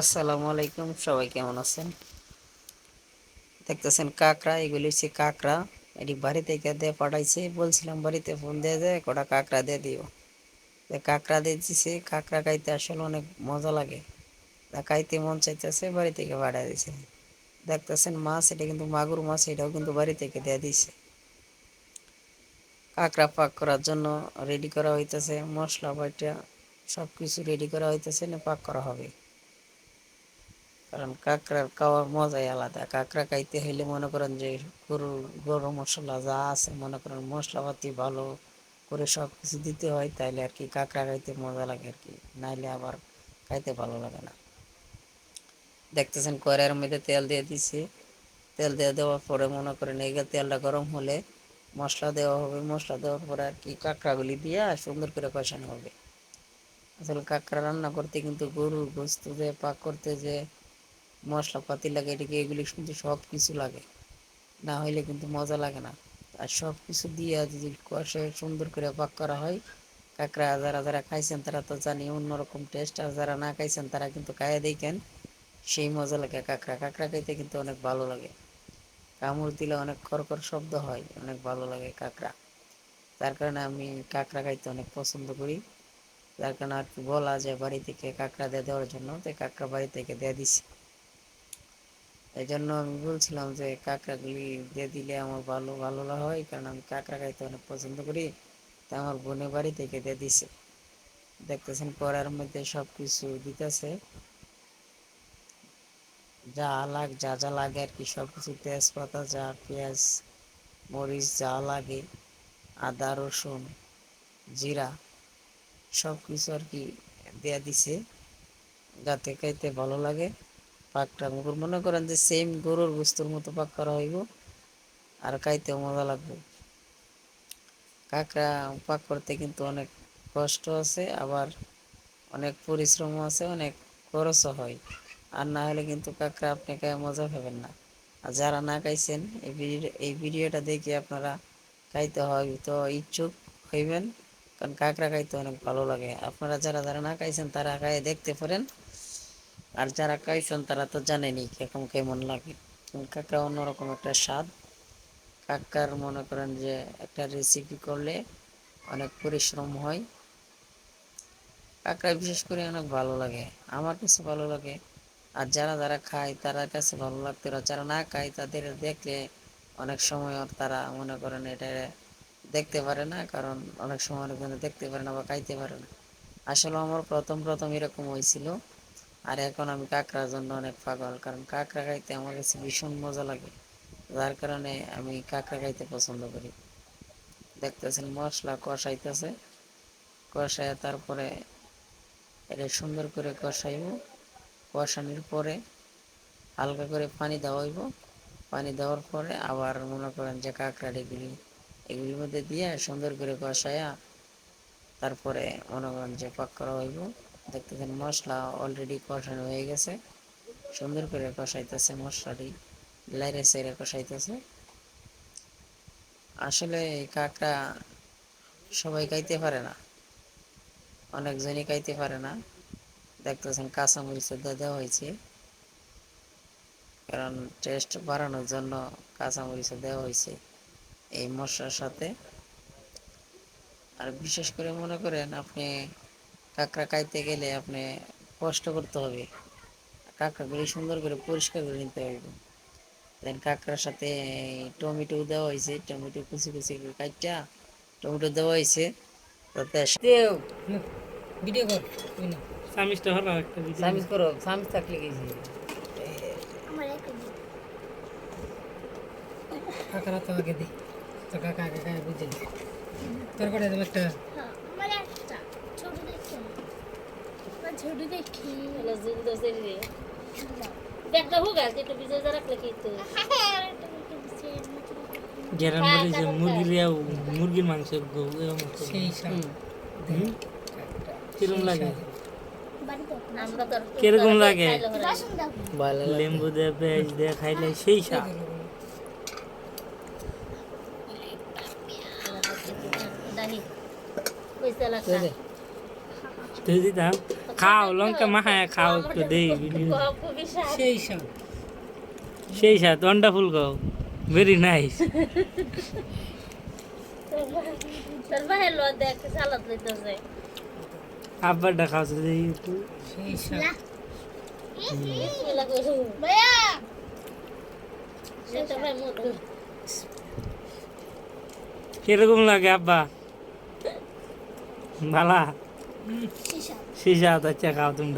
আসসালামু আলাইকুম, সবাই কেমন আছেন? দেখতেছেন কাকড়া, এগুলি হচ্ছে কাকড়া। এটি বাড়ি থেকে দিয়ে পাঠাইছে, বলছিলাম বাড়িতে ফোন দিয়ে যায় কটা কাকড়া দিয়ে দিও। কাকড়া দিয়ে দিছে, কাকড়া খাইতে আসলে অনেক মজা লাগে। তা খাইতে মন চাইতেছে, বাড়ি থেকে পাঠাই দিছে। দেখতেছেন মাছ, এটা কিন্তু মাগুর মাছ, এটাও কিন্তু বাড়ি থেকে দিয়ে দিছে। কাঁকড়া পাক করার জন্য রেডি করা হইতেছে, মশলা, বাটা সব কিছু রেডি করা হইতেছে, না পাক করা হবে। কারণ কাঁকড়ার খাওয়ার মজাই আলাদা। কাঁকড়া খাইতে হইলে মনে করেন যে গরু গরম মশলা যা আছে, মনে করেন মশলাপাতি ভালো করে সব কিছু দিতে হয়, তাইলে আর কি কাঁকড়া খাইতে মজা লাগে আর কি। নাইলে আবার খাইতে ভালো লাগে না। দেখতেছেন কড়াইয়ের মধ্যে তেল দিয়ে দিছি। তেল দিয়ে দেওয়ার পরে মনে করেন এই তেলটা গরম হলে মশলা দেওয়া হবে। মশলা দেওয়ার পরে আর কি কাঁকড়াগুলি দিয়ে সুন্দর করে কষানো হবে। আসলে কাঁকড়া রান্না করতে কিন্তু গরুর গোস্ত যে, পাক করতে যে মশলাপাতি লাগে এদিকে এগুলি কিন্তু সব কিছু লাগে। না হইলে কিন্তু মজা লাগে না। আর সব কিছু দিয়ে যদি কষে সুন্দর করে পাক করা হয়, কাঁকড়া যারা যারা খাইছেন তারা তো জানি অন্যরকম টেস্ট আর যারা না খাইছেন তারা কিন্তু খাইয়ে দেখেন, সেই মজা লাগে। কাঁকড়া কাঁকড়া খাইতে কিন্তু অনেক ভালো লাগে। কামড় দিলে অনেক খরখর শব্দ হয়, অনেক ভালো লাগে কাঁকড়া। তার কারণে আমি কাঁকড়া খাইতে অনেক পছন্দ করি। যার কারণে আর কি বলা যায় বাড়ি থেকে কাঁকড়া দিয়ে দেওয়ার জন্য তাই কাঁকড়া বাড়ি থেকে দিয়ে দিছি। এই জন্য আমি বলছিলাম যে, কাঁকড়াগুলি দিয়ে দিলে আমার ভালো ভালো হয়, কারণ আমি কাঁকড়া খাইতে অনেক পছন্দ করি, তা আমার বোনের বাড়ি থেকে দিয়ে দিছে। দেখতেছেন কড়ার মধ্যে সব কিছু দিতেছে। যা লাগ, যা যা লাগে আর কি সব কিছু তেজপাতা, যা পেঁয়াজ, মরিচ, যা লাগে, আদা, রসুন, জিরা সব কিছু আর কি দেয়া দিছে, যাতে খাইতে ভালো লাগে। পাকটা মনে করেন যে সেম গরুর গোস্তর মতো পাক করা হইব, আর খাইতেও মজা লাগবে। কাঁকড়া পাক করতে কিন্তু অনেক কষ্ট আছে, আবার অনেক পরিশ্রম আছে, অনেক খরচও হয়। আর না হলে কিন্তু কাঁকড়া আপনি খায় মজা পাবেন না। আর যারা না খাইছেন, এই ভিডিও এই ভিডিওটা দেখে আপনারা খাইতে হয়তো ইচ্ছুক হইবেন, কারণ কাঁকড়া খাইতে অনেক ভালো লাগে। আপনারা যারা যারা না খাইছেন, তারা খাইয়ে দেখতে পারেন। আর যারা খাইছেন তারা তো জানেনি কেমন কেমন লাগে। কাঁকড়া অন্যরকম একটা স্বাদ। কাকার মনে করেন যে একটা রেসিপি করলে অনেক পরিশ্রম হয়। কাঁকড়া বিশেষ করে অনেক ভালো লাগে, আমার কাছে ভালো লাগে। আর যারা যারা খায় তারা কাছে ভালো লাগতে যারা না খায় তাদের দেখলে অনেক সময় তারা মনে করেন এটা দেখতে পারে না, কারণ অনেক সময় দেখতে পারে না বা খাইতে পারে না। আসলে আমার প্রথম প্রথম এরকম হয়েছিল। আর এখন আমি কাঁকড়ার জন্য অনেক পাগল, কারণ কাঁকড়া খাইতে আমার কাছে ভীষণ মজা লাগে। যার কারণে আমি কাঁকড়া খাইতে পছন্দ করি। দেখতেছেন মশলা কষাইতেছে। কষায় তারপরে এটা সুন্দর করে কষাইব। কষানোর পরে হালকা করে পানি দেওয়া হইব। পানি দেওয়ার পরে আবার মনে করেন যে কাঁকড়াটিগুলি এগুলির মধ্যে দিয়ে সুন্দর করে কষায়া তারপরে মনে করেন যে পাক করা হইব। দেখতেছেন মশলা অলরেডি কষানো হয়ে গেছে। সুন্দর করে কষাইতেছে মশলাটি। লাইরে সাইরে কষাইতেছে। আসলে এই কাঁকড়া সবাই খাইতে পারে না। অনেকজনই খাইতে পারে না। দেখতেছেন কাঁচামরিচ দেওয়া হয়েছে। কারণ টেস্ট বাড়ানোর জন্য কাঁচামরিচ দেওয়া হয়েছে এই মশলার সাথে। আর বিশেষ করে মনে করেন আপনি কাঁকড়া খাইতে গেলে আপনি কষ্ট করতে হবে। কাঁকড়াগুলি সুন্দর করে পরিষ্কার করে নিতে হবে। দেন কাঁকড়ার সাথে টমেটো দেওয়া হয়েছে। টমেটো কুচি কুচি কাটটা টমেটো দেওয়া হয়েছে। তাতে ভিডিও কর সামিজটা হলো একটা সামিজ করো সামিজ থাকলে গেছি কাকারা তো আগে দিই। তো কাকা আগে কাকা বুঝে তোর করে দেবো একটা? একটা ছোট দেখি ছোট দেখি ব্যাগটা হোক আছে একটু ভিজে যা রাখলে কি তো গেরান বলে যে মুরগি মুরগির মাংস গো- এরকম একটা। সেই কিরম লাগে? আমরা তো আর কীরকম লাগে? খাইলে হয় না। লাগে। লেম্বু দিয়ে পেঁয়াজ দিয়ে খাইলে সেই তুই দিতাম। কত খাও লঙ্কা মাখায় খাও একটু দেই ভিডিও খুবই স্বাদ সেই সব সেই সাথে ওয়ান্ডারফুল খাও ভেরি নাইস তোর ভাই লো দেখ সালাদ লইতেছে আব্বারটা খাওয়াছে দেই একটু সেই সব বিসমিল্লাহ কইছো ভাইয়া সেটা ভাই মত কীরকম লাগে আব্বা ভালা Şişe. Şişe atacak altımda.